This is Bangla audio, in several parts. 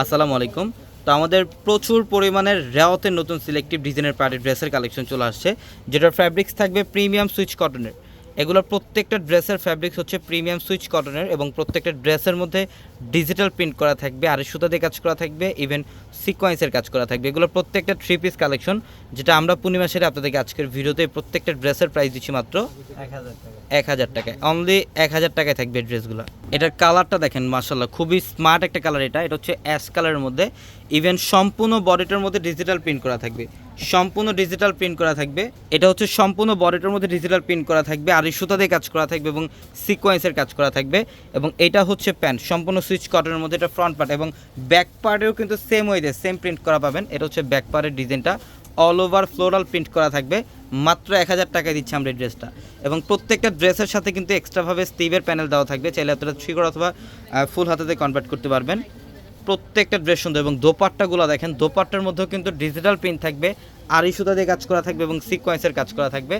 আসসালামু আলাইকুম। তো আমাদের প্রচুর পরিমাণের রেওয়াতের নতুন সিলেক্টিভ ডিজাইনের পার্টি ড্রেসের কালেকশন চলে আসছে যেটার ফ্যাব্রিক্স থাকবে প্রিমিয়াম সুইচ কটনের এগুলোর প্রত্যেকটা ড্রেসের ফ্যাব্রিক্স হচ্ছে প্রিমিয়াম সুইচ কটনের এবং প্রত্যেকটা ড্রেসের মধ্যে ডিজিটাল প্রিন্ট করা থাকবে আর সুতা দিয়ে কাজ করা থাকবে ইভেন সিকোয়েন্সের কাজ করা থাকবে। এগুলো প্রত্যেকটা থ্রি পিস কালেকশন যেটা আমরা পূর্ণিমা সেরে আপনাদেরকে আজকের ভিডিওতে প্রত্যেকটা ড্রেসের প্রাইস দিচ্ছি মাত্র এক হাজার টাকা। এক হাজার টাকায়। অনলি এক হাজার টাকায় থাকবে ড্রেসগুলো এটার কালারটা দেখেন মার্শাল্লাহ খুবই স্মার্ট একটা কালার এটা। এটা হচ্ছে অ্যাশ কালারের মধ্যে। ইভেন সম্পূর্ণ বডিটার মধ্যে ডিজিটাল প্রিন্ট করা থাকবে। সম্পূর্ণ ডিজিটাল প্রিন্ট করা থাকবে। এটা হচ্ছে সম্পূর্ণ বডিটার মধ্যে ডিজিটাল প্রিন্ট করা থাকবে। আর সুতা দিয়ে কাজ করা থাকবে এবং সিকোয়েন্সের কাজ করা থাকবে। এবং এটা হচ্ছে প্যান্ট। সম্পূর্ণ সুইচ কটনের মধ্যে এটা ফ্রন্ট পার্ট এবং ব্যাক পার্টেও কিন্তু সেম ওয়েতে সেম প্রিন্ট করা পাবেন। এটা হচ্ছে ব্যাক পার্টের ডিজাইনটা অল ওভার ফ্লোরাল প্রিন্ট করা থাকবে। মাত্র এক হাজার টাকায় দিচ্ছে আমরা এই ড্রেসটা এবং প্রত্যেকটা ড্রেসের সাথে কিন্তু এক্সট্রাভাবে স্টিভের প্যানেল দেওয়া থাকবে। চাইলে আপনারা থ্রি অথবা ফুল হাতেতে কনভার্ট করতে পারবেন। প্রত্যেকটা ড্রেস সুন্দর এবং দোপাট্টাগুলো দেখেন, দোপাট্টার মধ্যেও কিন্তু ডিজিটাল প্রিন্ট থাকবে। আড়ি সুতা দিয়ে কাজ করা থাকবে এবং সিকোয়েন্সের কাজ করা থাকবে।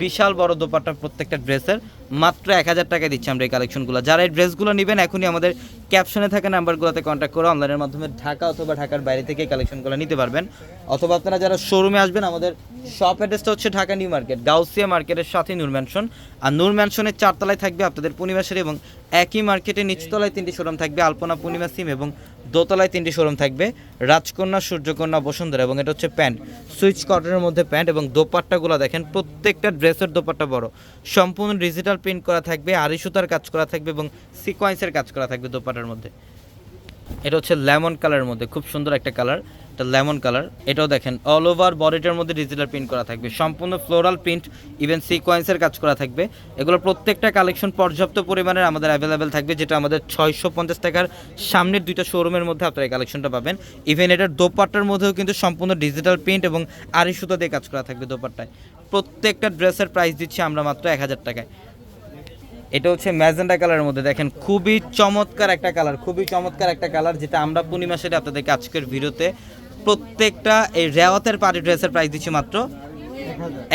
বিশাল বড় দোপাট্টা প্রত্যেকটা ড্রেসের। মাত্র এক হাজার টাকায় দিচ্ছি আমরা এই কালেকশনগুলো যারা এই ড্রেসগুলো নেবেন, এখনই আমাদের ক্যাপশনে থাকা নাম্বারগুলোতে কন্ট্যাক্ট করে অনলাইনের মাধ্যমে ঢাকা অথবা ঢাকার বাইরে থেকে কালেকশনগুলো নিতে পারবেন। অথবা আপনারা যারা শোরুমে আসবেন, আমাদের শপ অ্যাড্রেসটা হচ্ছে ঢাকা নিউ মার্কেট, গাউসিয়া মার্কেটের সাথে নূর ম্যানশন আর নূর ম্যানশনের চারতলায় থাকবে আপনাদের পূর্ণিমাসের এবং একই মার্কেটে নিচতলায় তিনটি শোরুম থাকবে, আলপনা পূর্ণিমা সিম এবং দোতলায় তিনটি শোরুম থাকবে। রাজকন্যা, সূর্যকন্যা, বসুন্ধরা এবং এটা হচ্ছে প্যান্ট। সুইচ কটনের মধ্যে প্যান্ট এবং দোপাট্টাগুলো দেখেন, প্রত্যেকটা ড্রেসের দোপাট্টা বড়। সম্পূর্ণ ডিজিটাল প্রিন্ট করা থাকবে আড়ি সুতার কাজ করা থাকবে এবং সিকোয়েন্সের কাজ করা থাকবে দোপাট্টার মধ্যে। এটা হচ্ছে লেমন কালারের মধ্যে, খুব সুন্দর একটা কালার এটা লেমন কালার, এটাও দেখেন অল ওভার বডিটার মধ্যে ডিজিটাল প্রিন্ট করা থাকবে, সম্পূর্ণ ফ্লোরাল প্রিন্ট ইভেন সিকোয়েন্সের কাজ করা থাকবে। এগুলোর প্রত্যেকটা কালেকশন পর্যাপ্ত পরিমাণের আমাদের অ্যাভেলেবেল থাকবে, যেটা আমাদের ছয়শো পঞ্চাশ টাকার সামনের দুইটা শোরুমের মধ্যে আপনারা এই কালেকশনটা পাবেন। ইভেন এটার দোপাট্টার মধ্যেও কিন্তু সম্পূর্ণ ডিজিটাল প্রিন্ট এবং আড়ি সুতা দিয়ে কাজ করা থাকবে দোপাট্টায়। প্রত্যেকটা ড্রেসের প্রাইস দিচ্ছি আমরা মাত্র এক হাজার টাকায়। এটা হচ্ছে ম্যাজেন্ডা কালারের মধ্যে, দেখেন, খুবই চমৎকার একটা কালার, খুবই চমৎকার একটা কালার, যেটা আমরা পূর্ণিমা সেটা আপনাদেরকে আজকের ভিডিওতে প্রত্যেকটা এই রেওয়াতের পার্টি ড্রেসের প্রাইস দিচ্ছি মাত্র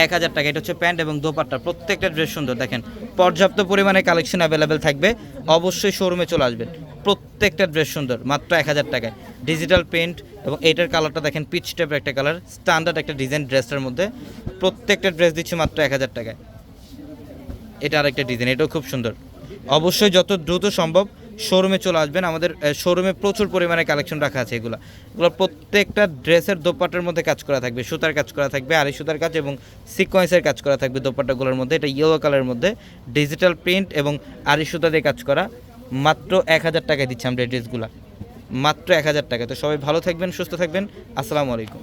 এক হাজার টাকা। এটা হচ্ছে প্যান্ট এবং দোপাট্টা। প্রত্যেকটা ড্রেস সুন্দর। দেখেন, পর্যাপ্ত পরিমাণে কালেকশন অ্যাভেলেবেল থাকবে। অবশ্যই শোরুমে চলে আসবেন। প্রত্যেকটা ড্রেস সুন্দর। মাত্র এক হাজার টাকায়। ডিজিটাল প্রিন্ট এবং এইটার কালারটা দেখেন পিচ টাইপের একটা কালার স্ট্যান্ডার্ড একটা ডিজাইন ড্রেসটার মধ্যে। প্রত্যেকটা ড্রেস দিচ্ছি মাত্র এক হাজার টাকায়। এটা আরেকটা ডিজাইন এটাও খুব সুন্দর। অবশ্যই যত দ্রুত সম্ভব শোরুমে চলে আসবেন। আমাদের শোরুমে প্রচুর পরিমাণে কালেকশন রাখা আছে এগুলো। এগুলো প্রত্যেকটা ড্রেসের দোপাট্টার মধ্যে কাজ করা থাকবে। সুতার কাজ করা থাকবে, আড়াই সুতার কাজ এবং সিকোয়েন্সের কাজ করা থাকবে দোপাট্টাগুলোর মধ্যে। এটা ইয়েলো কালারের মধ্যে। ডিজিটাল প্রিন্ট এবং আড়াই সুতা দিয়ে কাজ করা। মাত্র এক হাজার টাকায় দিচ্ছি আমরা এই ড্রেসগুলো মাত্র এক হাজার টাকা তো সবাই ভালো থাকবেন, সুস্থ থাকবেন। আসসালামু আলাইকুম।